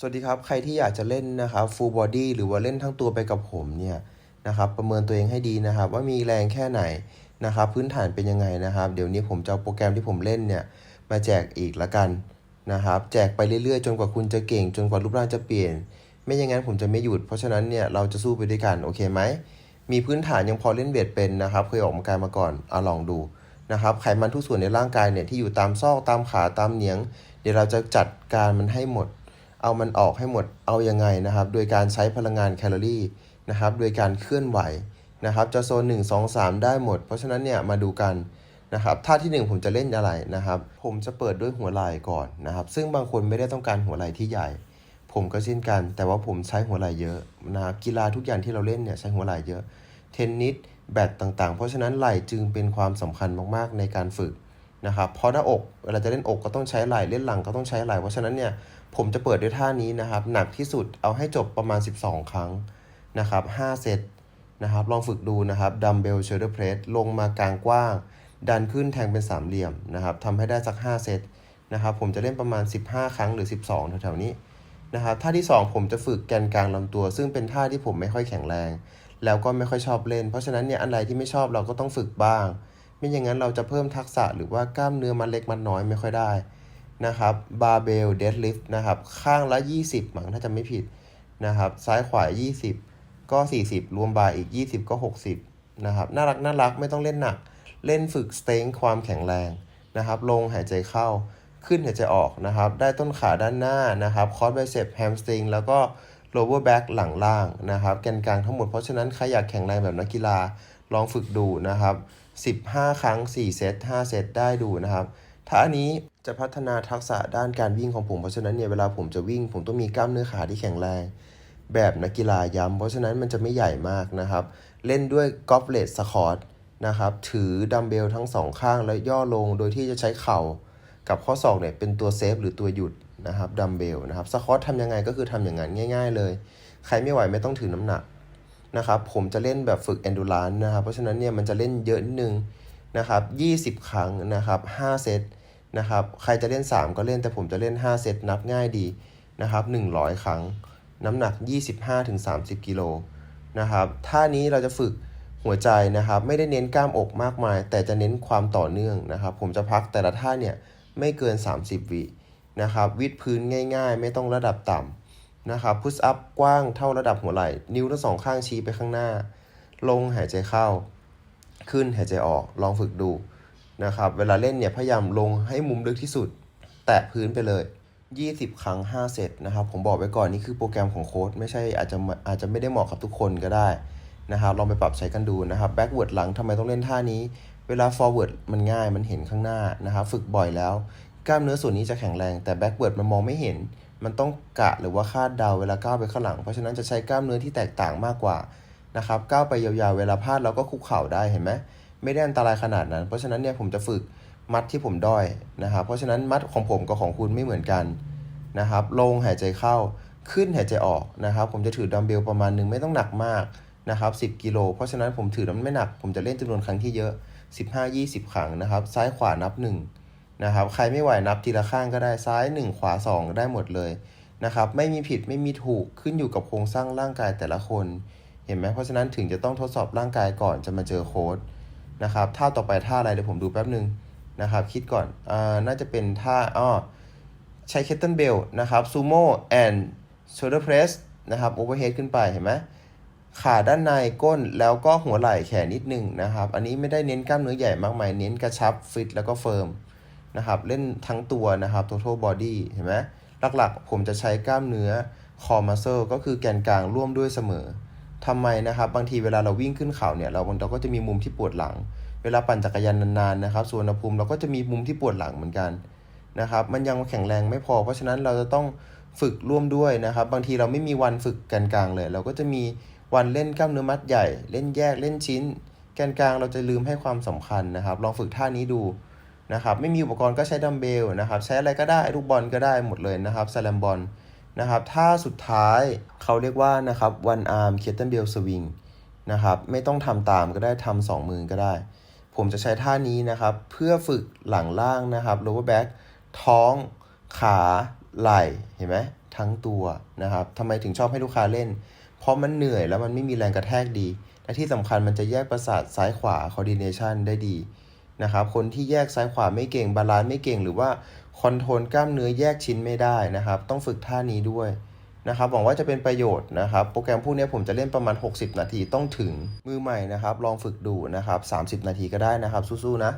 สวัสดีครับ ใครที่อยากจะเล่นนะครับ full body หรือว่าเล่นทั้งตัวไปกับผมเนี่ยนะครับประเมินตัวเองให้ดีนะครับ ว่ามีแรงแค่ไหนนะครับพื้นฐานเป็นยังไงนะครับ เดี๋ยวนี้ผมจะเอาโปรแกรมที่ผมเล่นเนี่ยมาแจกอีกละกันนะครับ แจกไปเรื่อยๆ จนกว่าคุณจะเก่ง จนกว่ารูปร่างจะเปลี่ยน ไม่อย่างนั้นผมจะไม่หยุด เพราะฉะนั้นเนี่ยเราจะสู้ไปด้วยกันโอเคไหมมีพื้นฐานยังพอเล่นเวทเป็นนะครับ เคยออกกำลังกายมาก่อนเอาลองดูนะครับไขมันทุกส่วนในร่างกายเนี่ยที่อยู่ตามซอกตามขาตามเหนียง เดี๋ยวเราจะจัดการมันให้หมด เอามันออกให้หมดเอายังไงนะครับ โดยการใช้พลังงานแคลอรี่นะครับ โดยการเคลื่อนไหวนะครับ จะโซน 1 2 3 ได้หมด เพราะฉะนั้นเนี่ยมาดูกันนะครับท่าที่ 1 ผมจะเล่นอะไรนะครับ ผมจะเปิดด้วยหัวไหล่ก่อนนะครับ ซึ่งบางคนไม่ได้ต้องการหัวไหล่ที่ใหญ่ ผมก็เช่นกัน แต่ว่าผมใช้หัวไหล่เยอะนะครับกีฬาทุกอย่างที่เราเล่นเนี่ยใช้หัวไหล่เยอะ เทนนิสแบดต่างๆ เพราะฉะนั้นไหล่จึงเป็นความสำคัญมากๆในการฝึก นะครับเพราะหน้าอกเวลาจะเล่นอกก็ต้องใช้ไหล่เล่นหลังก็ต้องใช้ไหล่เพราะฉะนั้นเนี่ยผมจะเปิดด้วยท่านี้นะครับ หนักที่สุดเอาให้จบประมาณ 12 ครั้งนะครับ5เซตนะครับลองฝึกดูนะครับดัมเบลเชลเดอร์เพรสลงมากลางกว้าง ดันขึ้นแทงเป็นสามเหลี่ยมนะครับทำให้ได้สัก 5 เซตนะครับผมจะเล่นประมาณ 15 ครั้งหรือ 12แถวๆนี้นะครับท่าที่ 2 ผมจะฝึกแกนกลางลำตัว ซึ่งเป็นท่าที่ผมไม่ค่อยแข็งแรง แล้วก็ไม่ค่อยชอบเล่น เพราะฉะนั้นเนี่ยอันใดที่ไม่ชอบเราก็ต้องฝึกบ้าง ไม่อย่างนั้นเราจะเพิ่มทักษะหรือว่ากล้ามเนื้อมันเล็กมันน้อยไม่ค่อยได้นะครับบาร์เบลเดดลิฟต์นะครับ ข้างละ 20มั้งถ้าจะไม่ผิดนะครับ ซ้ายขวา 20 ก็ 40 รวมบาร์อีก 20 ก็ 60 นะครับ น่ารักน่ารักไม่ต้องเล่นหนัก เล่นฝึกสเต็งความแข็งแรงนะครับ ลงหายใจเข้า ขึ้นหายใจออกนะครับ ได้ต้นขาด้านหน้านะครับคอร์ b ไบเซปแฮมสตริงแล้วก็ lower back หลังล่างนะครับ แกนกลางทั้งหมด เพราะฉะนั้นใครอยากแข็งแรงแบบนักกีฬาลองฝึกดูนะครับ 15 ครั้ง 4 เซต 5 เซตได้ดูนะครับท่าอันนี้จะพัฒนาทักษะด้านการวิ่งของผม เพราะฉะนั้นเนี่ยเวลาผมจะวิ่ง ผมต้องมีกล้ามเนื้อขาที่แข็งแรง แบบนักกีฬาย้ำเพราะฉะนั้นมันจะไม่ใหญ่มากนะครับ เล่นด้วยกอ b เลตสคอตนะครับ ถือดัมเบลทั้งสองข้างแล้วย่อลง โดยที่จะใช้เข่ากับข้อศอกเนี่ยเป็นตัวเซฟหรือตัวหยุดนะครับดัมเบลนะครับสควอตทำยังไงก็คือทำอย่างนั้นง่าย ๆ เลย ใครไม่ไหวไม่ต้องถือน้ำหนัก นะครับผมจะเล่นแบบฝึก endurance นะครับ เพราะฉะนั้นเนี่ยมันจะเล่นเยอะนิดนึงนะครับ20 ครั้งนะครับ5เซตนะครับใครจะเล่น 3 ก็เล่นแต่ผมจะเล่น 5 เซตนับง่ายดีนะครับ100 ครั้ง น้ำหนัก 25-30 กิโลนะครับท่านี้เราจะฝึกหัวใจนะครับ ไม่ได้เน้นกล้ามอกมากมาย แต่จะเน้นความต่อเนื่องนะครับ ผมจะพักแต่ละท่าเนี่ยไม่เกิน 30 วินะครับวิดพื้นง่าย ๆ ไม่ต้องระดับต่ำ นะครับพุชอัพกว้างเท่าระดับหัวไหล่ นิ้วทั้งสองข้างชี้ไปข้างหน้า ลงหายใจเข้า ขึ้นหายใจออกลองฝึกดูนะครับ เวลาเล่นเนี่ยพยายามลงให้มุมลึกที่สุด แตะพื้นไปเลย 20 ครั้ง 5 เซตนะครับ ผมบอกไว้ก่อนนี่คือโปรแกรมของโค้ดไม่ใช่อาจจะอาจจะไม่ได้เหมาะกับทุกคนก็ได้นะครับลองไปปรับใช้กันดูนะครับแบ็กเวิร์ดหลังทำไมต้องเล่นท่านี้ เวลา forward มันง่ายมันเห็นข้างหน้านะครับฝึกบ่อยแล้ว กล้ามเนื้อส่วนนี้จะแข็งแรงแต่ backward มันมองไม่เห็น มันต้องกะหรือว่าคาดเดาเวลาก้าวไปข้างหลัง เพราะฉะนั้นจะใช้กล้ามเนื้อที่แตกต่างมากกว่านะครับก้าวไปยาวๆเวลาพลาดเราก็คุกเข่าได้เห็นไหมไม่ได้อันตรายขนาดนั้น เพราะฉะนั้นเนี่ยผมจะฝึกมัดที่ผมด้อยนะครับเพราะฉะนั้นมัดของผมกับของคุณไม่เหมือนกันนะครับลงหายใจเข้าขึ้นหายใจออกนะครับ ผมจะถือดัมเบลประมาณหนึ่งไม่ต้องหนักมากนะครับ10กิโลเพราะฉะนั้นผมถือแล้วไม่หนัก ผมจะเล่นจำนวนครั้งที่เยอะ 15-20 ครั้งนะครับ ซ้ายขวานับ 1 นะครับ ใครไม่ไหวนับทีละข้างก็ได้ซ้าย 1 ขวา 2 ได้หมดเลยนะครับ ไม่มีผิดไม่มีถูกขึ้นอยู่กับโครงสร้างร่างกายแต่ละคน เห็นไหมเพราะฉะนั้นถึงจะต้องทดสอบร่างกายก่อนจะมาเจอโค้ดนะครับท่าต่อไปท่าอะไรเดี๋ยวผมดูแป๊บนึงนะครับ คิดก่อนอ่าน่าจะเป็นท่าอ้อใช้เคตเทิลเบลนะครับซูโม่แอนด์โชเดอร์เพรสนะครับโอเวอร์เฮดขึ้นไปเห็นไหมขาด้านในก้นแล้วก็หัวไหล่แขนนิดนึงนะครับ อันนี้ไม่ได้เน้นกล้ามเนื้อใหญ่มากมาย เน้นกระชับฟิตแล้วก็เฟิร์ม นะครับเล่นทั้งตัวนะครับ total body เห็นไหมหลักๆ ผมจะใช้กล้ามเนื้อ core muscle ก็คือแกนกลางร่วมด้วยเสมอทำไมนะครับบางทีเวลาเราวิ่งขึ้นเขาเนี่ยเราเราก็จะมีมุมที่ปวดหลัง เวลาปั่นจักรยานนานๆนะครับส่วนภูมิเราก็จะมีมุมที่ปวดหลังเหมือนกันนะครับมันยังแข็งแรงไม่พอ เพราะฉะนั้นเราจะต้องฝึกร่วมด้วยนะครับ บางทีเราไม่มีวันฝึกแกนกลางเลย เราก็จะมีวันเล่นกล้ามเนื้อมัดใหญ่ เล่นแยกเล่นชิ้น แกนกลางเราจะลืมให้ความสำคัญนะครับ ลองฝึกท่านี้ดู นะครับไม่มีอุปกรณ์ก็ใช้ดัมเบลนะครับใช้อะไรก็ได้ลูกบอลก็ได้หมดเลยนะครับสแลมบอลนะครับท่าสุดท้ายเขาเรียกว่านะครับ one arm kettlebell swing นะครับไม่ต้องทำตามก็ได้ทำสองมือก็ได้ ผมจะใช้ท่านี้นะครับ เพื่อฝึกหลังล่างนะครับ lower back ท้อง ขาไหล่เห็นไหมทั้งตัวนะครับทำไมถึงชอบให้ลูกค้าเล่น เพราะมันเหนื่อยแล้วมันไม่มีแรงกระแทกดี และที่สำคัญมันจะแยกประสาทซ้ายขวา coordination ได้ดี นะครับ คนที่แยกซ้ายขวาไม่เก่งบาลานซ์ไม่เก่ง หรือว่าคอนโทรลกล้ามเนื้อแยกชิ้นไม่ได้นะครับ ต้องฝึกท่านี้ด้วยนะครับหวังว่าจะเป็นประโยชน์นะครับ โปรแกรมพวกนี้ผมจะเล่นประมาณ 60 นาทีต้องถึงมือใหม่นะครับ ลองฝึกดูนะครับ 30 นาทีก็ได้นะครับสู้ๆนะ